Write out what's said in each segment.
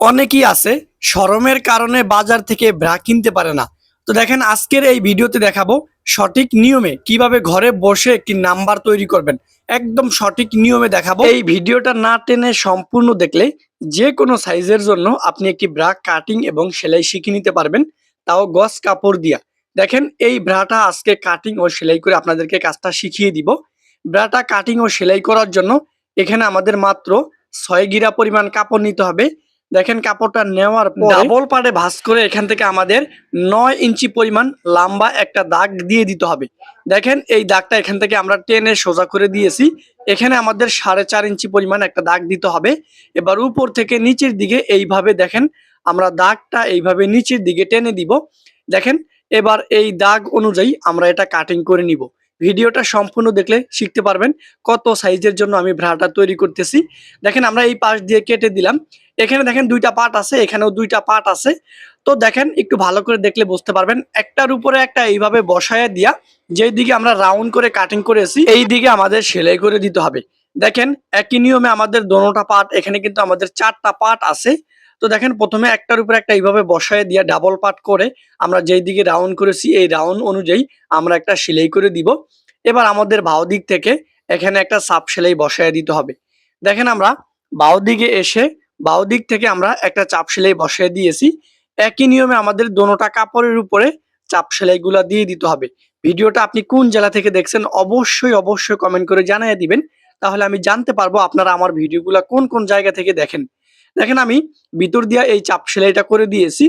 অনেকেই আছে। শরমের কারণে বাজার থেকে ব্রা কিনতে পারে না। তো দেখেন, আজকের এই ভিডিওতে দেখাবো সঠিক নিয়মে কীভাবে ঘরে বসে একটি নাম্বার তৈরি করবেন। একদম সঠিক নিয়মে দেখাবো। এই ভিডিওটা না টেনে সম্পূর্ণ দেখলে যে কোনো সাইজের জন্য আপনি একটি ব্রা কাটিং এবং সেলাই শিখে নিতে পারবেন। তাও গস কাপড় দিয়া। দেখেন, এই ব্রাটা আজকে কাটিং ও সেলাই করে আপনাদেরকে কাজটা শিখিয়ে দিব। ব্রাটা কাটিং ও সেলাই করার জন্য এখানে আমাদের মাত্র ছয় গিরা পরিমাণ কাপড় নিতে হবে। দেখেন কাপড়টা নেওয়ার পর ডাবল পাড়ে ভাঁজ করে এখান থেকে আমাদের নয় ইঞ্চি পরিমাণ লম্বা একটা দাগ দিয়ে দিতে হবে। দেখেন এই দাগটা এখান থেকে আমরা টেনে সোজা করে দিয়েছি। এখানে আমাদের সাড়ে চার ইঞ্চি পরিমাণ একটা দাগ দিতে হবে। এবার উপর থেকে নিচের দিকে এইভাবে দেখেন আমরা দাগটা এইভাবে নিচের দিকে টেনে দিব। দেখেন এবার এই দাগ অনুযায়ী আমরা এটা কাটিং করে নিব। ভিডিওটা সম্পূর্ণ দেখলে শিখতে পারবেন কত সাইজের জন্য আমি ভ্রাটা তৈরি করতেছি। দেখেন আমরা এই পাশ দিয়ে কেটে দিলাম। এখানে দেখেন দুইটা পার্ট আছে, এখানেও দুইটা পার্ট আছে। তো দেখেন একটু ভালো করে দেখলে বুঝতে পারবেন, একটার উপরে একটা এইভাবে বসায় দিয়া যেই দিকে আমরা রাউন্ড করে কাটিং করেছি এই দিকে আমাদের সেলাই করে দিতে হবে। দেখেন একই নিয়মে আমাদের দোনোটা পার্ট এখানে কিন্তু আমাদের চারটা পার্ট আছে। তো দেখেন প্রথমে একটার উপরে একটা এইভাবে বসায় দিয়া ডাবল পার্ট করে আমরা যেই দিকে রাউন্ড করেছি, এই রাউন্ড অনুযায়ী আমরা একটা সেলাই করে দিব। এবার আমাদের বাও দিক থেকে এখানে একটা সাপ সেলাই বসায় দিতে হবে। দেখেন আমরা বাও দিকে এসে বাও দিক থেকে আমরা একটা চাপ সেলাই বসিয়ে দিয়েছি। একই নিয়মে আমাদের দোনোটা কাপড়ের উপরে চাপ সেলাইগুলা দিয়ে দিতে হবে। ভিডিওটা আপনি কোন জেলা থেকে দেখছেন অবশ্যই অবশ্যই কমেন্ট করে জানিয়ে দিবেন। তাহলে আমি জানতে পারব আপনারা আমার ভিডিওগুলা কোন কোন জায়গা থেকে দেখেন। দেখেন আমি ভিতর দিয়া এই চাপ সেলাইটা করে দিয়েছি।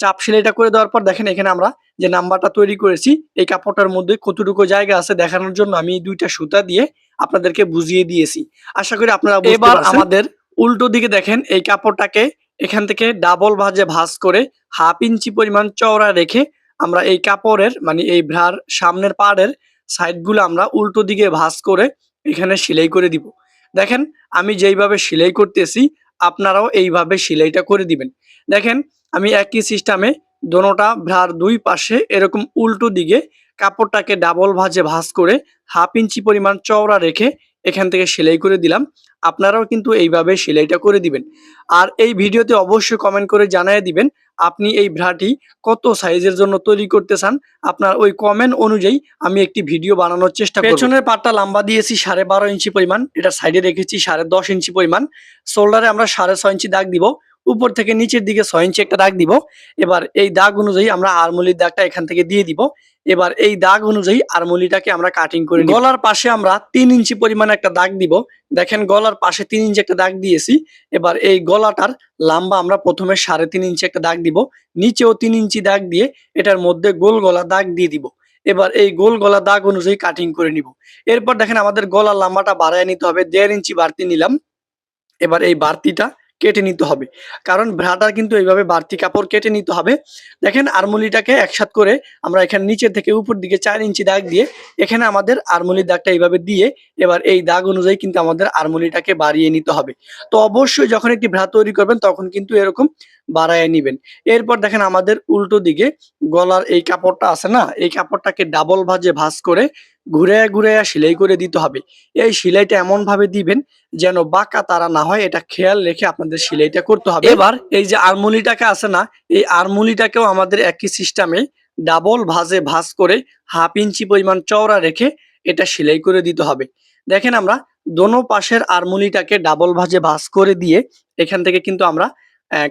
চাপ সেলাইটা করে দেওয়ার পর দেখেন এখানে আমরা যে নাম্বারটা তৈরি করেছি এই কাপড়টার মধ্যে কতটুকু জায়গা আছে দেখানোর জন্য আমি দুইটা সুতা দিয়ে আপনাদেরকে বুঝিয়ে দিয়েছি। আশা করি আপনারা এবার আমাদের উল্টো দিকে দেখেন এই কাপড়টাকে এখান থেকে ডাবল ভাজে ভাজ করে হাফ ইঞ্চি পরিমাণ চওড়া রেখে আমরা এই কাপড়ের মানে এই ভ্রার সামনের পাড়ের সাইডগুলো আমরা উল্টো দিকে ভাজ করে এখানে সেলাই করে দিব। দেখেন আমি যেইভাবে সেলাই করতেছি আপনারাও এইভাবে সেলাইটা করে দিবেন। দেখেন, আমি একই সিস্টেমে দোনোটা ভ্রার দুই পাশে এরকম উল্টো দিকে কাপড়টাকে ডাবল ভাজে ভাজ করে হাফ ইঞ্চি পরিমাণ চওড়া রেখে এখান থেকে সেলাই করে দিলাম। আপনারাও কিন্তু এইভাবে সেলাইটা করে দিবেন। আর এই ভিডিওতে অবশ্যই কমেন্ট করে জানিয়ে দিবেন, আপনি এই ভ্রাটি কত সাইজের জন্য তৈরি করতে চান? আপনার ওই কমেন্ট অনুযায়ী আমি একটি ভিডিও বানানোর চেষ্টা করব। পেছনের পাটটা লম্বা দিয়েছি, সাড়ে বারো ইঞ্চি পরিমাণ। এটা সাইডে রেখেছি, সাড়ে দশ ইঞ্চি পরিমাণ। শোল্ডারে আমরা সাড়ে ছয় ইঞ্চি দাগ দিব। উপর থেকে নিচের দিকে ছয় ইঞ্চি একটা দাগ দিব। এবার এই দাগ অনুযায়ী আমরা আরমলির দাগটা এখান থেকে দিয়ে দিব। এবার এই দাগ অনুযায়ী আরমলিটাকে আমরা কাটিং করে। গলার পাশে আমরা তিন ইঞ্চি পরিমাণে একটা দাগ দিব। দেখেন গলার পাশে তিন ইঞ্চি একটা দাগ দিয়েছি। এবার এই গলাটার লম্বা আমরা প্রথমে সাড়ে তিন ইঞ্চি একটা দাগ দিব। নিচেও তিন ইঞ্চি দাগ দিয়ে এটার মধ্যে গোল গলা দাগ দিয়ে দিব। এবার এই গোল গলা দাগ অনুযায়ী কাটিং করে নিব। এরপর দেখেন আমাদের গলার লম্বাটা বাড়ায় নিতে হবে। দেড় ইঞ্চি বাড়তি নিলাম। এবার এই বাড়তিটা কেটে নিতে হবে। কারণ ভ্রাটার কিন্তু এইভাবে বাড়তি কাপড় কেটে নিতে হবে। দেখেন আরমুলিটাকে একসাথ করে আমরা এখানে নিচের থেকে উপর দিকে চার ইঞ্চি দাগ দিয়ে এখানে আমাদের আরমুলির দাগটা এইভাবে দিয়ে এবার এই দাগ অনুযায়ী কিন্তু আমাদের আরমুলিটাকে বাড়িয়ে নিতে হবে। তো অবশ্যই যখন একটি ভ্রা তৈরি করবেন তখন কিন্তু এরকম বাড়ায় নিবেন। এরপর দেখেন আমাদের উল্টো দিকে গলার এই কাপড়টা আছে না, এই কাপড়টাকে ডাবল ভাজে ভাঁজ করে ঘুরে ঘুরে সেলাই করে দিতে হবে। এই সেলাইটা এমন ভাবে দিবেন যেন বাঁকা তারা না হয়, এটা খেয়াল রেখে আপনাদের সেলাইটা করতে হবে। এবার এই যে আরমুলিটাকে আছে না, এই আরমুলিটাকেও আমাদের একই সিস্টেমে ডাবল ভাজে ভাঁজ করে হাফ ইঞ্চি পরিমাণ চওড়া রেখে এটা সেলাই করে দিতে হবে। দেখেন আমরা দোনো পাশের আরমুলিটাকে ডাবল ভাজে ভাঁজ করে দিয়ে এখান থেকে কিন্তু আমরা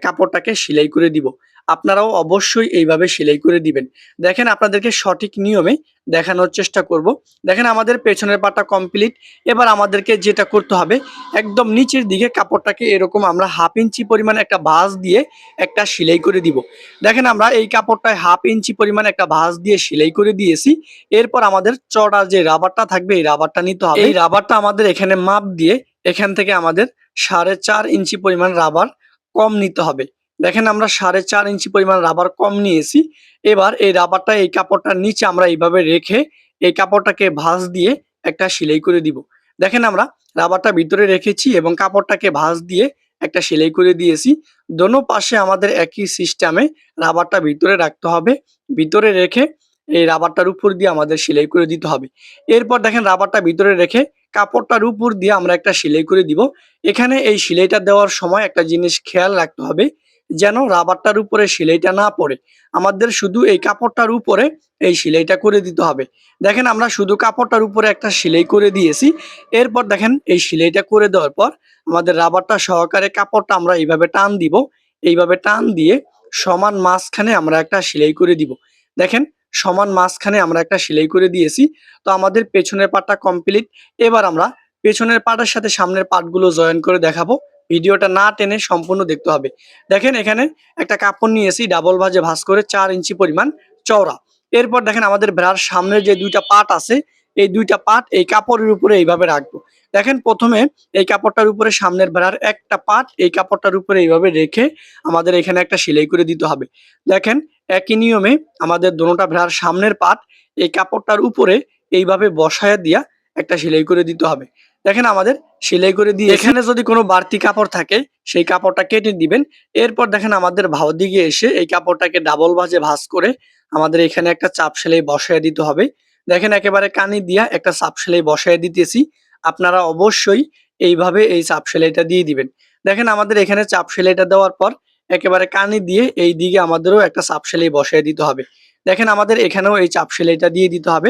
কাপড়টাকে সেলাই করে দিব। আপনারাও অবশ্যই এইভাবে সেলাই করে দিবেন। দেখেন আপনাদেরকে সঠিক নিয়মে দেখানোর চেষ্টা করব। দেখেন আমাদের পেছনের পাটা কমপ্লিট এবার আমাদেরকে যেটা করতে হবে, একদম নিচের দিকে কাপড়টাকে এরকম আমরা হাফ ইঞ্চি পরিমাণ একটা ভাঁজ দিয়ে একটা সেলাই করে দিব। দেখেন আমরা এই কাপড়টায় হাফ ইঞ্চি পরিমাণ একটা ভাঁজ দিয়ে সেলাই করে দিয়েছি। এরপর আমাদের চড়া যে রাবারটা থাকবে, এই রাবারটা নিতে হবে। এই রাবারটা আমাদের এখানে মাপ দিয়ে এখান থেকে আমাদের সাড়ে চার ইঞ্চি পরিমাণ রাবার কম নিতে হবে। দেখেন আমরা সাড়ে চার ইঞ্চি পরিমাণ রাবার কম নিয়েছি। এবার এই রাবারটা এই কাপড়টার নিচে আমরা এইভাবে রেখে এই কাপড়টাকে ভাঁজ দিয়ে একটা সেলাই করে দিব। দেখেন আমরা রাবারটা ভিতরে রেখেছি এবং কাপড়টাকে ভাঁজ দিয়ে একটা সেলাই করে দিয়েছি। দোনো পাশে আমাদের একই সিস্টেমে রাবারটা ভিতরে রাখতে হবে। ভিতরে রেখে এই রাবারটার উপর দিয়ে আমাদের সেলাই করে দিতে হবে। এরপর দেখেন রাবারটা ভিতরে রেখে কাপড়টার উপর দিয়ে আমরা একটা সেলাই করে দিব। এখানে এই সেলাইটা দেওয়ার সময় একটা জিনিস খেয়াল রাখতে হবে, যেন রাবারটার উপরে সেলাইটা না পড়ে। আমাদের শুধু এই কাপড়টার উপরে এই সেলাইটা করে দিতে হবে। দেখেন আমরা শুধু কাপড়টার উপরে একটা সেলাই করে দিয়েছি। এরপর দেখেন এই সেলাইটা করে দেওয়ার পর আমাদের রাবারটা সহকারে কাপড়টা আমরা এইভাবে টান দিব। এইভাবে টান দিয়ে সমান মাঝখানে আমরা একটা সেলাই করে দিব। দেখেন সমান মাঝখানে আমরা একটা সেলাই করে দিয়েছি। তো আমাদের পেছনের পাটটা কমপ্লিট এবার আমরা পেছনের পাটের সাথে সামনের পাটগুলো জয়েন করে দেখাবো। ভিডিওটা না টেনে সম্পূর্ণ দেখতে হবে। দেখেন এখানে একটা কাপড় নিয়েছি ডাবল ভাজে ভাঁজ করে চার ইঞ্চি পরিমাণ চওড়া। এরপর দেখেন আমাদের ভেড়ার সামনের যে দুইটা পাট আছে, এই দুইটা পাট এই কাপড়ের উপরে এইভাবে রাখব। দেখেন প্রথমে এই কাপড়টার উপরে সামনের ভেড়ার একটা পাট, এই কাপড়টার উপরে এইভাবে রেখে আমাদের এখানে একটা সেলাই করে দিতে হবে। দেখেন একই নিয়মে আমাদের দোনোটা ভেড়ার সামনের পাট এই কাপড়টার উপরে এইভাবে বসায় দিয়া একটা সেলাই করে দিতে হবে। দেখেন আমাদের সেলাই করে দিয়ে এখানে যদি কোনো বাড়তি কাপড় থাকে, সেই কাপড়টা কেটে দিবেন। এরপর দেখেন আমাদের ভাও দিকে এসে এই কাপড়টাকে ডাবল ভাজে ভাঁজ করে আমাদের এখানে একটা চাপ সেলাই বসায় দিতে হবে। দেখেন একেবারে কানি দিয়া একটা চাপ সেলাই বসায় দিতেছি। আপনারা অবশ্যই এইভাবে এই চাপ সেলাইটা দিয়ে দিবেন। দেখেন আমাদের এখানে চাপ সেলাইটা দেওয়ার পর একেবারে কানি দিয়ে এই দিকে আমাদেরও একটা চাপ সেলাই বসায় দিতে হবে। দেখেন আমাদের এখানেও এই চাপ সেলাইটা দিয়ে দিতে হবে।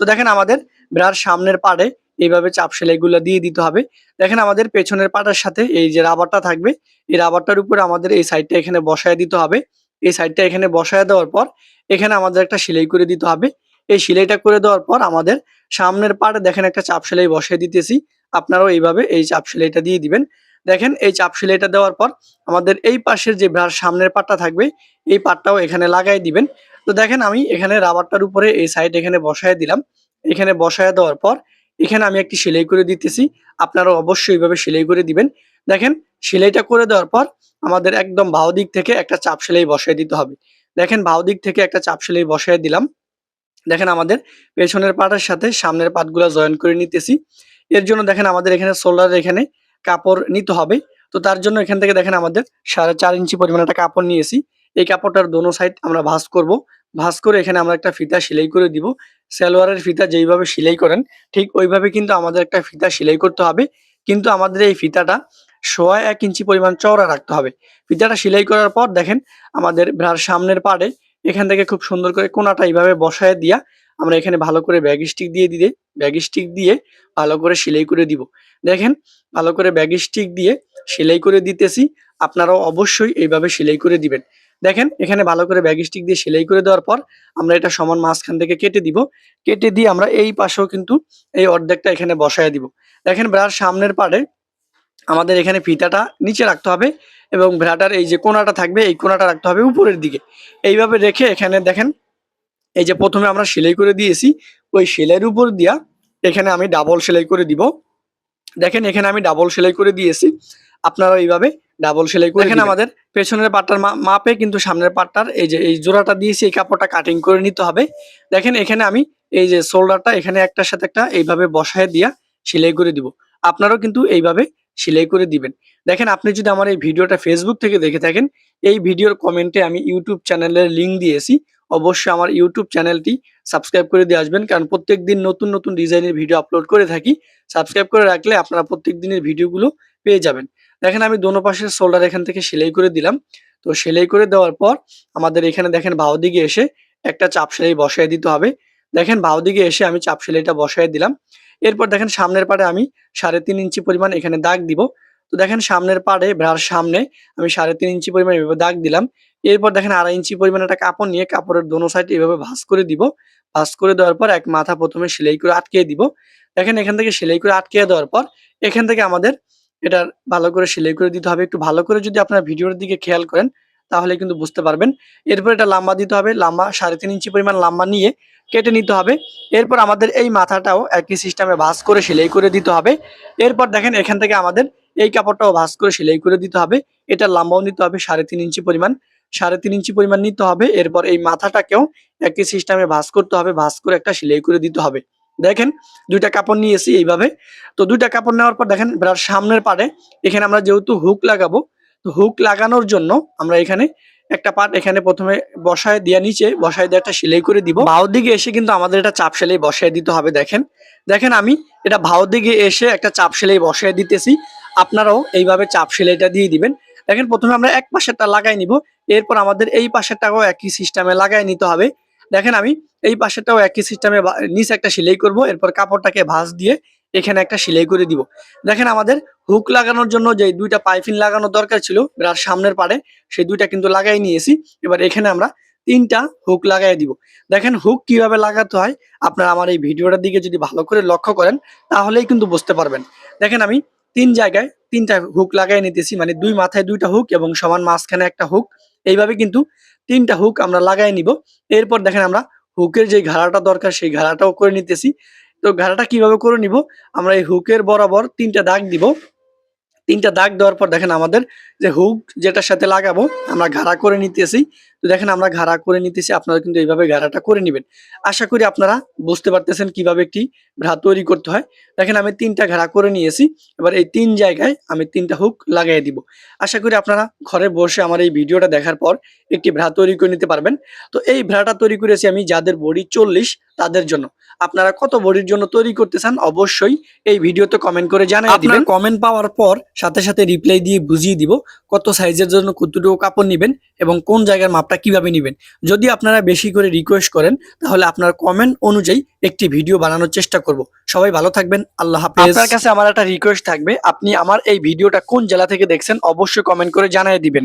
তো দেখেন আমাদের ব্রার সামনের পাড়ে এইভাবে চাপ সেলাইগুলো দিয়ে দিতে হবে। দেখেন আমাদের পেছনের পাটার সাথে এই যে রাবারটা থাকবে, এই রাবারটার উপরে আমাদের এই সাইডটা এখানে বসায় দিতে হবে। এই সাইডটা এখানে বসায় দেওয়ার পর এখানে আমাদের একটা সেলাই করে দিতে হবে। এই সেলাইটা করে দেওয়ার পর আমাদের সামনের পাড়ে দেখেন একটা চাপ সেলাই বসিয়ে দিতেছি। আপনারাও এইভাবে এই চাপ সেলাইটা দিয়ে দিবেন। দেখেন, এই চাপ সেলাইটা দেওয়ার পর আমাদের এই পাশের যে ব্রার সামনের পাটটা থাকবে, এই পাটটাও এখানে লাগাই দিবেন। তো দেখেন, আমি এখানে রাবারটার উপরে এই সাইড এখানে বসায় দিলাম। এখানে বসায় দেওয়ার পর এখানে আমি একটি সেলাই করে দিতেছি। আপনারা অবশ্যই এইভাবে সেলাই করে দিবেন। দেখেন, সেলাইটা করে দেওয়ার পর আমাদের একদম বাউ দিক থেকে একটা চাপ সেলাই বসায় দিতে হবে। দেখেন বাউ দিক থেকে একটা চাপ সেলাই বসায় দিলাম। দেখেন, আমাদের পেছনের পাটের সাথে সামনের পাটগুলো জয়েন করে নিতেছি। এর জন্য দেখেন, আমাদের এখানে শোল্ডার এখানে কাপড় নিতে হবে। তো তার জন্য এখান থেকে দেখেন আমাদের সাড়ে চার ইঞ্চি পরিমাণ একটা কাপড় নিয়েছি। এই কাপড়টার দোনো সাইড আমরা ভাঁজ করব। ভাঁজ করে এখানে আমরা একটা ফিতা সেলাই করে দিব। সালোয়ারের ফিতা যেইভাবে সেলাই করেন, ঠিক ওইভাবে কিন্তু আমাদের একটা ফিতা সেলাই করতে হবে। কিন্তু আমাদের এই ফিতাটা সোয়া এক ইঞ্চি পরিমাণ চওড়া রাখতে হবে। ফিতাটা সেলাই করার পর দেখেন আমাদের ব্রার সামনের পাড়ে এখান থেকে খুব সুন্দর করে কোনাটা এইভাবে বসায় দিয়া আমরা এখানে ভালো করে ব্যাগ স্টিক দিয়ে দিলে ব্যাগ স্টিক দিয়ে ভালো করে সেলাই করে দিব। দেখেন, ভালো করে ব্যাগ স্টিক দিয়ে সেলাই করে দিতেছি, আপনারাও অবশ্যই এইভাবে সেলাই করে দিবেন। দেখেন, এখানে ভালো করে ব্যাগ স্টিক দিয়ে সেলাই করে দেওয়ার পর আমরা এটা সমান মাঝখান থেকে কেটে দিব। কেটে দিয়ে আমরা এই পাশেও কিন্তু এই অর্ধেকটা এখানে বসায় দিব। দেখেন, ব্রার সামনের পাড়ে আমাদের এখানে ফিতাটা নিচে রাখতে হবে এবং ভ্রাটার এই যে কোনাটা থাকবে, এই কোনাটা রাখতে হবে উপরের দিকে। এইভাবে রেখে এখানে দেখেন এই যে প্রথমে আমরা সেলাই করে দিয়েছি ওই সেলাইয়ের উপর দিয়া এখানে আমি ডাবল সেলাই করে দিব। দেখেন এখানে আমি ডাবল সেলাই করে দিয়েছি। আপনারা এইভাবে ডাবল সেলাই করে এখানে আমাদের পেছনের পাটটার মাপে কিন্তু সামনের পাটটার এই যে এই জোড়াটা দিয়েছি এই কাপড়টা কাটিং করে নিতে হবে। দেখেন এখানে আমি এই যে শোল্ডারটা এখানে একটার সাথে একটা এইভাবে বসায় দিয়া সেলাই করে দিব। আপনারাও কিন্তু এইভাবে সেলাই করে দিবেন। দেখেন আপনি যদি আমার এই ভিডিওটা ফেসবুক থেকে দেখে থাকেন এই ভিডিওর কমেন্টে আমি ইউটিউব চ্যানেলের লিংক দিয়েছি। অবশ্যই আমার ইউটিউব চ্যানেলটি সাবস্ক্রাইব করে দিয়ে আসবেন, কারণ প্রত্যেক দিন নতুন নতুন ডিজাইনের ভিডিও আপলোড করে থাকি। সাবস্ক্রাইব করে রাখলে আপনারা প্রত্যেক দিনের ভিডিওগুলো পেয়ে যাবেন। দেখেন আমি দোনো পাশের শোল্ডার এখান থেকে সেলাই করে দিলাম। তো সেলাই করে দেওয়ার পর আমাদের এখানে দেখেন বাউ দিকে এসে একটা চাপ সেলাই বসায় দিতে হবে। দেখেন বাউ দিকে এসে আমি চাপ সেলাইটা বসায় দিলাম। এরপর দেখেন সামনের পাড়ে আমি সাড়ে তিন ইঞ্চি পরিমাণ এখানে দাগ দিব। তো দেখেন সামনের পাড়ে ব্রার সামনে, আমি সাড়ে তিন ইঞ্চি পরিমাণ এভাবে দাগ দিলাম। এরপর দেখেন আড়াই ইঞ্চি পরিমাণ একটা কাপড় নিয়ে কাপড়ের দোনো সাইড এভাবে ভাঁজ করে দিব। ভাঁজ করে দেওয়ার পর এক মাথা প্রথমে সেলাই করে আটকে দিব। দেখেন এখান থেকে সেলাই করে আটকে দেওয়ার পর এখান থেকে আমাদের এটা ভালো করে সেলাই করে দিতে হবে। একটু ভালো করে যদি আপনার ভিডিওর দিকে খেয়াল করেন, তাহলে কিন্তু বুঝতে পারবেন। এরপর এটা লম্বা দিতে হবে। লম্বা সাড়ে তিন ইঞ্চি পরিমাণ লাম্বা নিয়ে কেটে নিতে হবে। এরপর আমাদের এই মাথাটাও একই সিস্টেমে ভাঁজ করে সেলাই করে দিতে হবে। এরপর দেখেন এখান থেকে আমাদের এই কাপড়টাও ভাঁজ করে সেলাই করে দিতে হবে। এটা লম্বাও নিতে হবে সাড়ে তিন ইঞ্চি পরিমাণ। সাড়ে তিন ইঞ্চি পরিমাণ নিতে হবে। এরপর এই মাথাটাকেও একই সিস্টেমে ভাঁজ করতে হবে, ভাঁজ করে একটা সেলাই করে দিতে হবে। দেখেন, দুইটা কাপড় নিয়েছি এইভাবে। তো দুইটা কাপড় নেওয়ার পর দেখেন ব্রার সামনের পাড়ে এখানে আমরা যেহেতু হুক লাগাবো, তো হুক লাগানোর জন্য আমরা এখানে একটা পার্ট এখানে প্রথমে বসায় দিয়ে নিচে, বসায় দিয়ে একটা সেলাই করে দিব। বাউ দিকে এসে কিন্তু আমাদের এটা চাপ সেলাই বসায় দিতে হবে, দেখেন। দেখেন আমি এটা ভাও দিকে এসে একটা চাপ সেলাই বসায় দিতেছি। আপনারাও এইভাবে চাপ সেলাইটা দিয়ে দিবেন। দেখেন, প্রথমে আমরা এক পাশেরটা লাগাই নিব, এরপর আমাদের এই পাশেরটাও একই সিস্টেমে লাগাই নিতে হবে। দেখেন, আমি এই পাশেরটাও একই সিস্টেমে নিচে একটা সেলাই করব, এরপর কাপড়টাকে ভাঁজ দিয়ে এখানে একটা সেলাই করে দিব। দেখেন, আমাদের হুক লাগানোর জন্য যে দুইটা পাইপিং লাগানোর দরকার ছিল, বিরাট সামনের পাড়ে, সেই দুইটা কিন্তু লাগাই নিয়েছি। এবার এখানে আমরা তিনটা হুক লাগাই দিব। দেখেন, হুক কীভাবে লাগাতে হয়, আপনারা আমার এই ভিডিওটার দিকে যদি ভালো করে লক্ষ্য করেন, তাহলেই কিন্তু বুঝতে পারবেন। দেখেন, আমি তিন জায়গায় তিনটা হুক লাগাই নিতেছি মানে দুই মাথায় দুইটা হুক এবং সমান মাঝখানে একটা হুক এইভাবে কিন্তু তিনটা হুক আমরা লাগাই নিব। এরপর দেখেন আমরা হুকের যে ঘাড়াটা দরকার, সেই ঘাড়াটাও করে নিতেছি। তো ঘাড়াটা কীভাবে করে নিব? আমরা এই হুকের বরাবর তিনটা দাগ দিব। তিনটা দাগ দেওয়ার পর দেখেন আমাদের যে হুক যেটার সাথে লাগাবো, আমরা ঘাড়া করে নিতেছি। তো দেখেন আমরা ঘাড়া করে নিতেছি, আপনারা কিন্তু এইভাবে ঘাড়াটা করে নেবেন। আশা করি আপনারা বুঝতে পারতেছেন কীভাবে একটি ভ্রা তৈরি করতে হয়। দেখেন আমি তিনটা ঘাড়া করে নিয়েছি, এবার এই তিন জায়গায় আমি তিনটা হুক লাগিয়ে দিব। আশা করি আপনারা ঘরে বসে আমার এই ভিডিওটা দেখার পর একটি ভ্রা তৈরি করে নিতে পারবেন। তো এই ভ্রাটা তৈরি করেছি আমি যাদের বডি চল্লিশ, তাদের জন্য। আপনারা কত বডির জন্য তৈরি করতে চান অবশ্যই এই ভিডিওতে কমেন্ট করে জানিয়ে দিবেন। কমেন্ট পাওয়ার পর সাথে সাথে রিপ্লাই দিয়ে বুঝিয়ে দিব কত সাইজের জন্য কতটুকু কাপড় নেবেন এবং কোন জায়গার মাপটা কীভাবে নেবেন। যদি আপনারা বেশি করে রিকোয়েস্ট করেন তাহলে আপনার কমেন্ট অনুযায়ী একটি ভিডিও বানানোর চেষ্টা করব। সবাই ভালো থাকবেন আল্লাহ হাফেজ। আপনার কাছে আমার একটা রিকোয়েস্ট থাকবে আপনি আমার এই ভিডিওটা কোন জেলা থেকে দেখছেন অবশ্যই কমেন্ট করে জানিয়ে দিবেন।